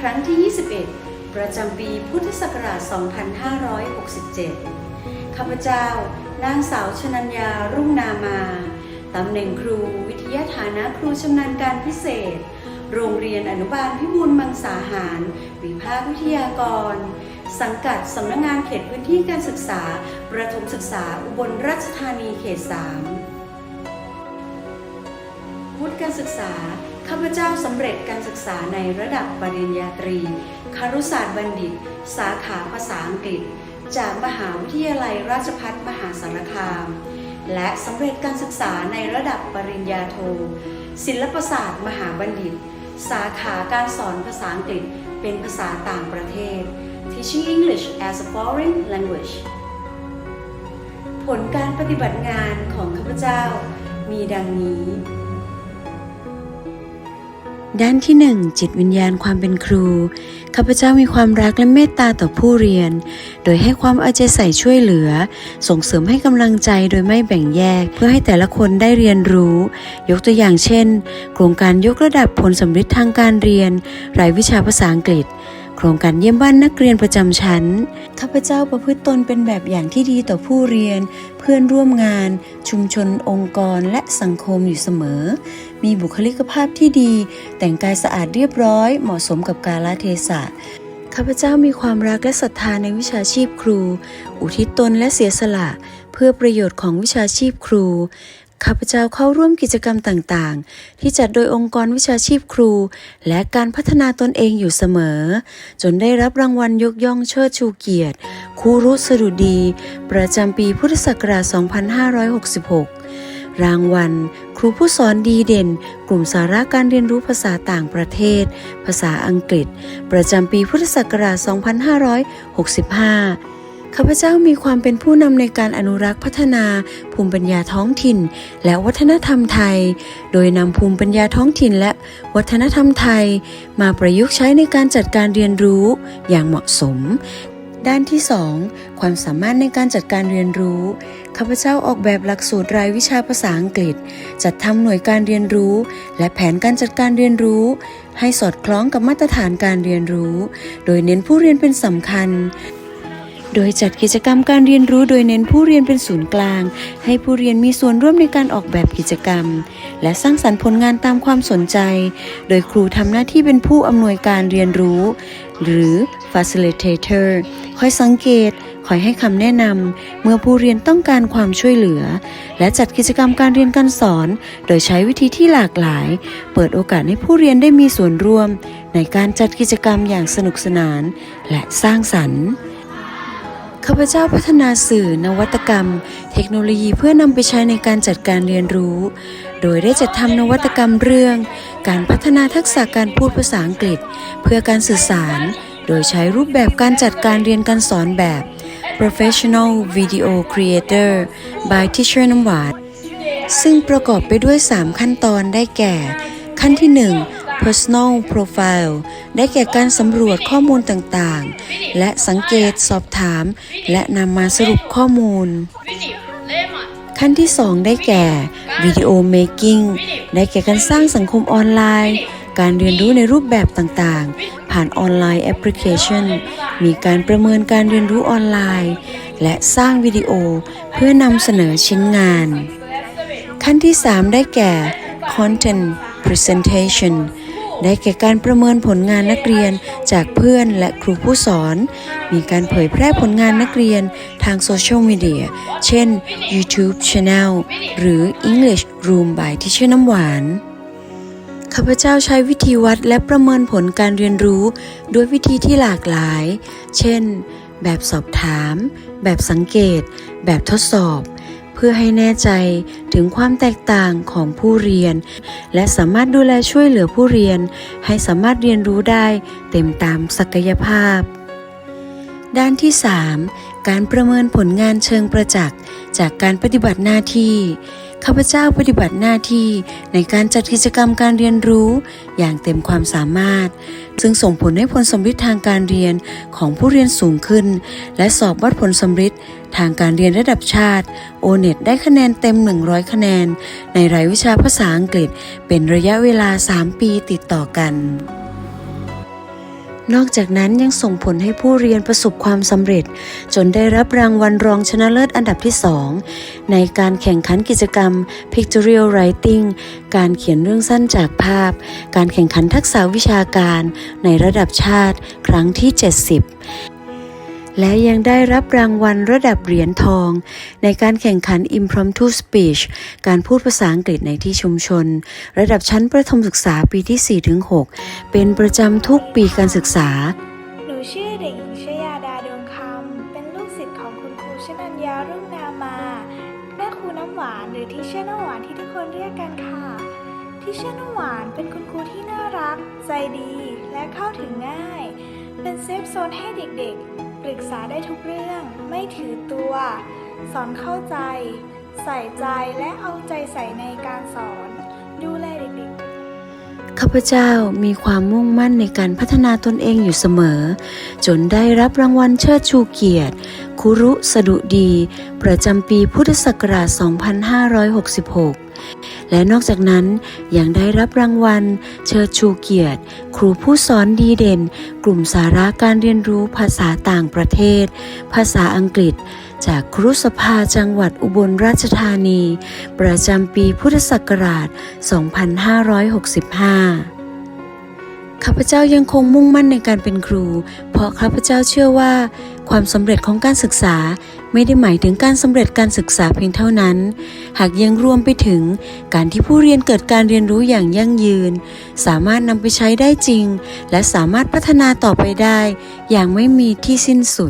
ครั้งที่ 21 ประจำปีพุทธศักราช 2567 ข้าพเจ้านางสาวชนัญญารุ่งนามา ตำแหน่งครูวิทยาฐานะครูชำนาญการพิเศษ โรงเรียนอนุบาลพิบูลมังสาหาร วิภาควิทยากร สังกัดสำนักงานเขตพื้นที่การศึกษา ประถมศึกษาอุบลราชธานีเขต 3 วุฒิการศึกษา ข้าพเจ้าสำเร็จการศึกษาในระดับปริญญาตรีคารุศาสตร์บัณฑิต สาขาภาษาอังกฤษ จากมหาวิทยาลัยราชภัฏมหาสารคาม และสำเร็จการศึกษาในระดับปริญญาโท ศิลปศาสตร์มหาบัณฑิต สาขาการสอนภาษาอังกฤษเป็นภาษาต่างประเทศ Teaching English as a Foreign Language ผลการปฏิบัติงานของข้าพเจ้ามีดังนี้ ด้านที่ 1 จิตวิญญาณความเป็นครู ข้าพเจ้ามีความรักและเมตตาต่อผู้เรียน โดยให้ความเอาใจใส่ช่วยเหลือ ส่งเสริมให้กำลังใจโดยไม่แบ่งแยก เพื่อให้แต่ละคนได้เรียนรู้ ยกตัวอย่างเช่น โครงการยกระดับผลสำฤทธิ์ทางการเรียน รายวิชาภาษาอังกฤษ ครงการเยี่ยมบ้านนักเรียนประจำชั้น ข้าพเจ้าประพฤติตนเป็นแบบอย่างที่ดีต่อผู้เรียน เพื่อนร่วมงาน ชุมชนองค์กรและสังคมอยู่เสมอ มีบุคลิกภาพที่ดี แต่งกายสะอาดเรียบร้อย เหมาะสมกับกาลเทศะข้าพเจ้ามีความรักและศรัทธาในวิชาชีพครู อุทิศตนและเสียสละ เพื่อประโยชน์ของวิชาชีพครู ข้าพเจ้าเข้าร่วมกิจกรรมต่างๆ ที่จัดโดยองค์กรวิชาชีพครู และการพัฒนาตนเองอยู่เสมอ จนได้รับรางวัลยกย่องเชิดชูเกียรติครูรุสดุดี ประจำปีพุทธศักราช 2566 รางวัล ครูผู้สอนดีเด่น กลุ่มสาระการเรียนรู้ภาษาต่างประเทศ ภาษาอังกฤษ ประจำปีพุทธศักราช 2565 ข้าพเจ้ามีความเป็นผู้นำในการอนุรักษ์พัฒนาภูมิปัญญาท้องถิ่น และวัฒนธรรมไทย โดยนำภูมิปัญญาท้องถิ่นและวัฒนธรรมไทย มาประยุกต์ใช้ในการจัดการเรียนรู้อย่างเหมาะสม ด้านที่ 2 ความสามารถในการจัดการเรียนรู้ข้าพเจ้าออกแบบหลักสูตรรายวิชาภาษาอังกฤษ จัดทำหน่วยการเรียนรู้ และแผนการจัดการเรียนรู้ ให้สอดคล้องกับมาตรฐานการเรียนรู้ โดยเน้นผู้เรียนเป็นสำคัญ โดยจัดกิจกรรมการเรียนรู้โดยเน้นผู้เรียนเป็นศูนย์กลาง ให้ผู้เรียนมีส่วนร่วมในการออกแบบกิจกรรม และสร้างสรรค์ผลงานตามความสนใจ โดยครูทำหน้าที่เป็นผู้อำนวยการเรียนรู้ หรือ facilitator คอยสังเกตคอยให้คำแนะนำเมื่อผู้เรียนต้องการความช่วยเหลือ และจัดกิจกรรมการเรียนการสอน โดยใช้วิธีที่หลากหลาย เปิดโอกาสให้ผู้เรียนได้มีส่วนร่วม ในการจัดกิจกรรมอย่างสนุกสนาน และสร้างสรรค์ ข้าพเจ้าพัฒนาสื่อนวัตกรรม เทคโนโลยีเพื่อนำไปใช้ในการจัดการเรียนรู้ โดยได้จัดทำนวัตกรรมเรื่อง การพัฒนาทักษะการพูดภาษาอังกฤษ เพื่อการสื่อสาร โดยใช้รูปแบบการจัดการเรียนการสอนแบบ Professional Video Creator by Teacher น้ำหวานซึ่งประกอบไปด้วย 3 ขั้นตอนได้แก่ ขั้นที่ 1 personal profile ได้แก่การสำรวจข้อมูลต่างๆ และสังเกตสอบถาม และนำมาสรุปข้อมูล ขั้นที่ 2 ได้แก่ video making ได้แก่การสร้างสังคมออนไลน์ การเรียนรู้ในรูปแบบต่างๆ ผ่านออนไลน์แอปพลิเคชัน มีการประเมินการเรียนรู้ออนไลน์ และสร้างวิดีโอเพื่อนำเสนอชิ้นงาน ขั้นที่ 3 ได้แก่ content presentation ได้แก่การประเมินผลงานนักเรียนจากเพื่อนและครูผู้สอน มีการเผยแพร่ผลงานนักเรียนทางโซเชียลมีเดีย เช่น YouTube Channel หรือ English Room by Teacher น้ำหวานข้าพเจ้าใช้วิธีวัดและประเมินผลการเรียนรู้ด้วยวิธีที่หลากหลาย เช่น แบบสอบถาม แบบสังเกต แบบทดสอบ เพื่อให้แน่ใจถึงความแตกต่างของผู้เรียน และสามารถดูแลช่วยเหลือผู้เรียน ให้สามารถเรียนรู้ได้เต็มตามศักยภาพ ด้านที่ 3 การประเมินผลงานเชิงประจักษ์ จากการปฏิบัติหน้าที่ ข้าพเจ้าปฏิบัติหน้าที่ในการจัดกิจกรรมการเรียนรู้ อย่างเต็มความสามารถ ซึ่งส่งผลให้ผลสำฤทธิ์ทางการเรียนของผู้เรียนสูงขึ้น และสอบวัดผลสำฤทธิ์ทางการเรียนระดับชาติโอเน็ตได้คะแนนเต็ม 100 คะแนน ในรายวิชาภาษาอังกฤษ เป็นระยะเวลา 3 ปีติดต่อกัน นอกจากนั้นยังส่งผลให้ผู้เรียนประสบความสำเร็จ จนได้รับรางวัลรองชนะเลิศอันดับที่ 2 ในการแข่งขันกิจกรรม Pictorial Writing การเขียนเรื่องสั้นจากภาพ การแข่งขันทักษะวิชาการ ในระดับชาติ ครั้งที่ 70 และยังได้รับรางวัลระดับเหรียญทอง ในการแข่งขัน Impromptu Speech การพูดภาษาอังกฤษในที่ชุมชน ระดับชั้นประถมศึกษาปีที่ 4-6 เป็นประจำทุกปีการศึกษา หนูชื่อเด็กหญิงชยาดาดวงคำ เป็นลูกศิษย์ของคุณครูชนัญญารุ่งนามาแม่ครูน้ำหวานหรือที่เชื่อน้ำหวานที่ทุกคนเรียกกันค่ะที่เชื่อน้ำหวานเป็นคุณครูที่น่ารัก ใจดีและเข้าถึงง่าย เป็นเซฟโซนให้เด็กๆ ปรึกษาได้ทุกเรื่องไม่ถือตัว สอนเข้าใจ ใส่ใจและเอาใจใส่ในการสอน ดูแลเด็กๆข้าพเจ้ามีความมุ่งมั่นในการพัฒนาตนเองอยู่เสมอ จนได้รับรางวัลเชิดชูเกียรติ คุรุสดุดี ประจำปีพุทธศักราช 2566 และนอกจากนั้นยังได้รับรางวัล เชิดชูเกียรติ ครูผู้สอนดีเด่น กลุ่มสาระการเรียนรู้ภาษาต่างประเทศ ภาษาอังกฤษ จากครุสภาจังหวัดอุบลราชธานี ประจำปีพุทธศักราช 2565ข้าพเจ้ายังคงมุ่งมั่นในการเป็นครู เพราะข้าพเจ้าเชื่อว่า ความสำเร็จของการศึกษาไม่ได้หมายถึงการสำเร็จการศึกษาเพียงเท่านั้น หากยังรวมไปถึงการที่ผู้เรียนเกิดการเรียนรู้อย่างยั่งยืน สามารถนำไปใช้ได้จริง และสามารถพัฒนาต่อไปได้ อย่างไม่มีที่สิ้นสุด